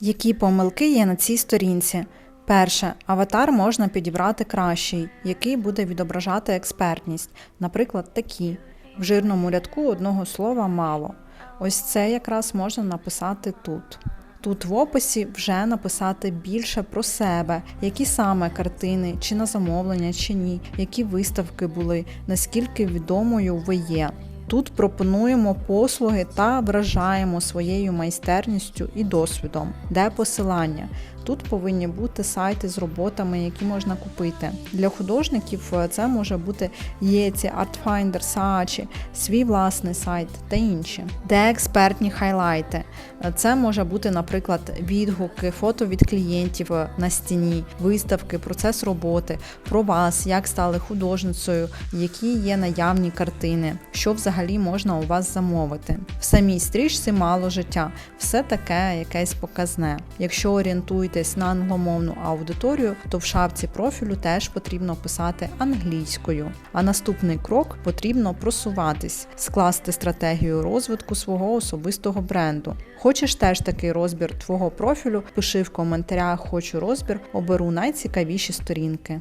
Які помилки є на цій сторінці? Перше, аватар можна підібрати кращий, який буде відображати експертність, наприклад, такі. В жирному рядку одного слова мало. Ось це якраз можна написати тут. Тут в описі вже написати більше про себе, які саме картини, чи на замовлення, чи ні, які виставки були, наскільки відомою ви є. Тут пропонуємо послуги та вражаємо своєю майстерністю і досвідом. Де посилання? Тут повинні бути сайти з роботами, які можна купити. Для художників е, це може бути Єці, Artfinder, Saatchi, свій власний сайт та інші. Де експертні хайлайти? Е, Це може бути, наприклад, відгуки, фото від клієнтів е, на стіні, виставки, процес роботи, про вас, як стали художницею, які є наявні картини, що взагалі можна у вас замовити. В самій стрічці мало життя, все таке якесь показне. Якщо орієнтуєтесь на англомовну аудиторію, то в шапці профілю теж потрібно писати англійською. А наступний крок потрібно просуватись, скласти стратегію розвитку свого особистого бренду. Хочеш теж такий розбір твого профілю? Пиши в коментарях Хочу розбір, оберу найцікавіші сторінки.